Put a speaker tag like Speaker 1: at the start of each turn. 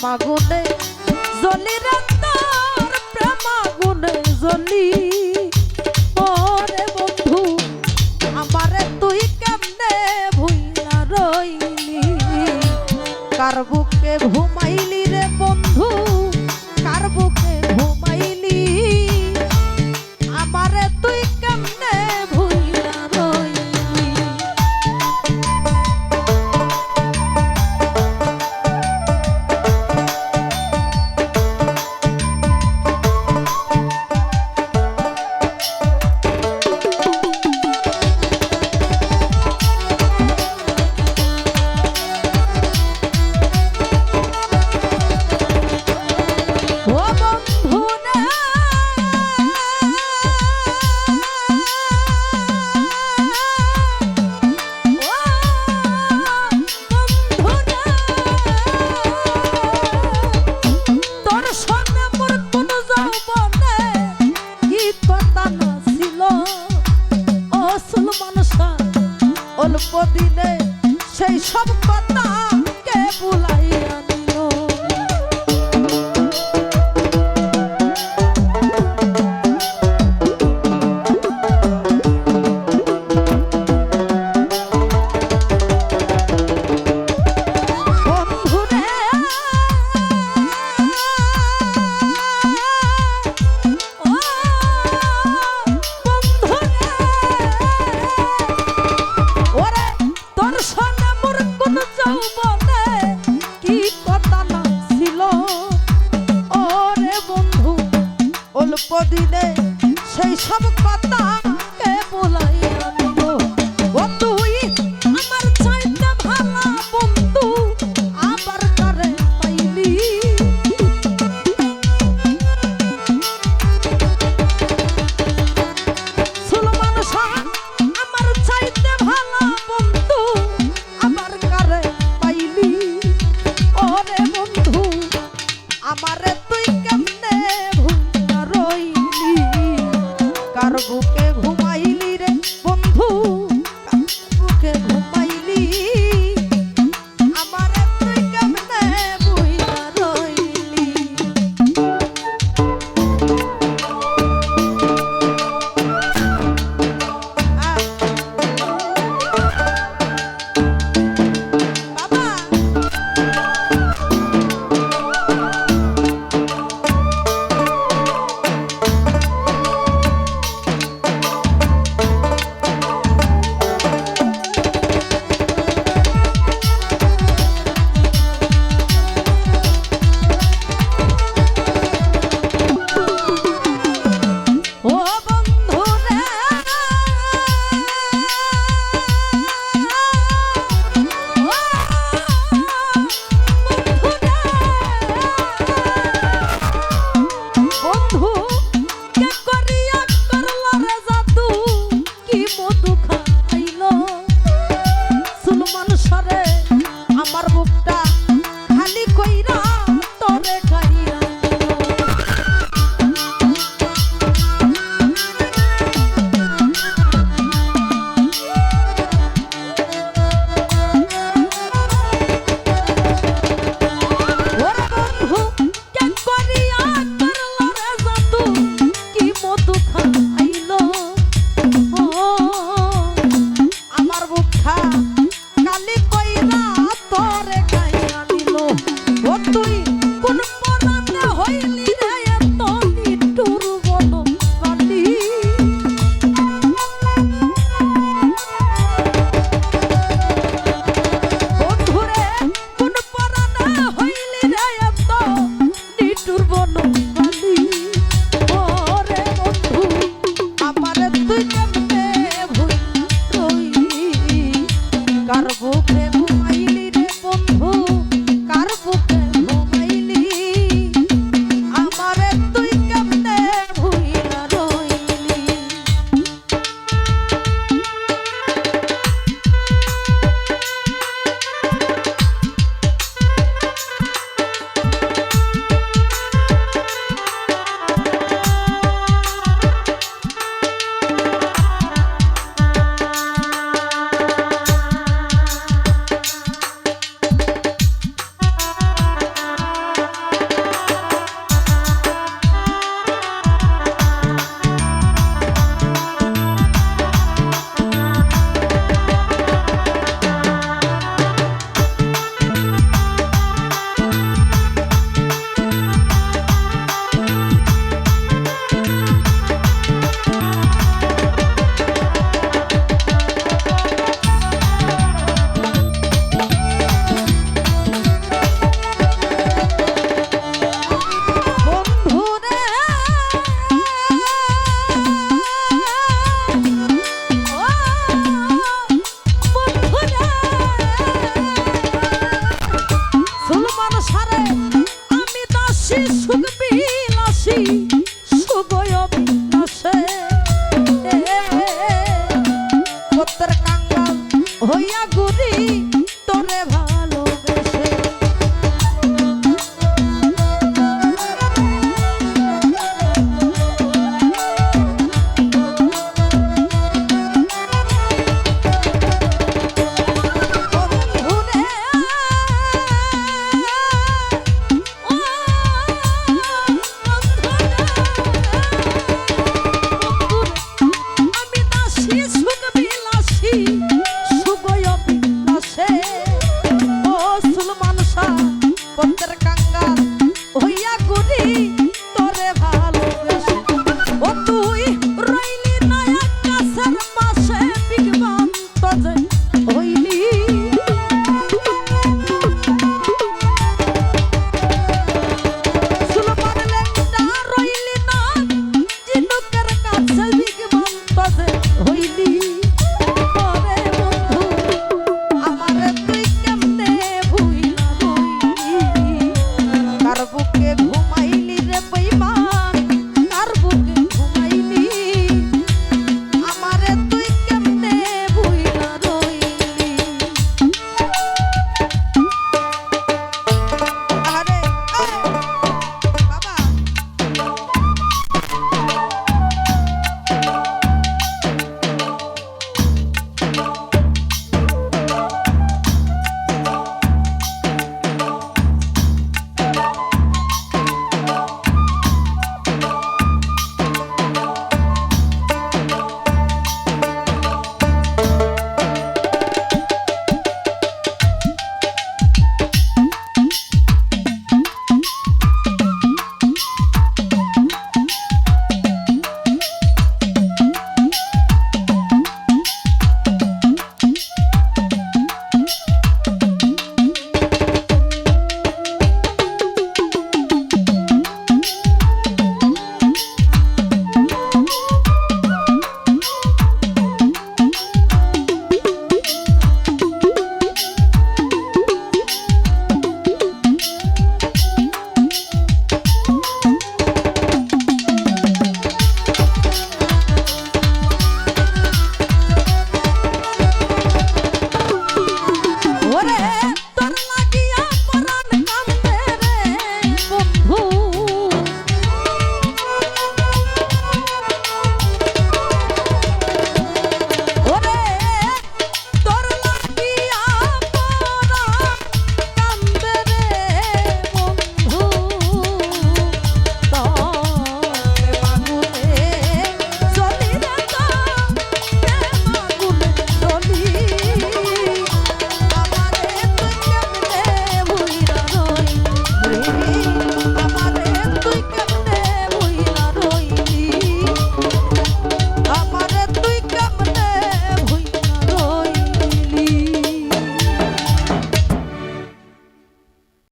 Speaker 1: প্রেমাগুনে জ্বলি রে তোর প্রেমাগুনে জ্বলি ওরে বন্ধু, আমারে তুই কেমনে ভুইলা রইলি? কার বুকে ঘুমাইলি? শাহ অল্প দিনে সেই সব কথা কে বুলাইয়া অল্প সেই সব কথা কে বলা তার বুকে ঘুম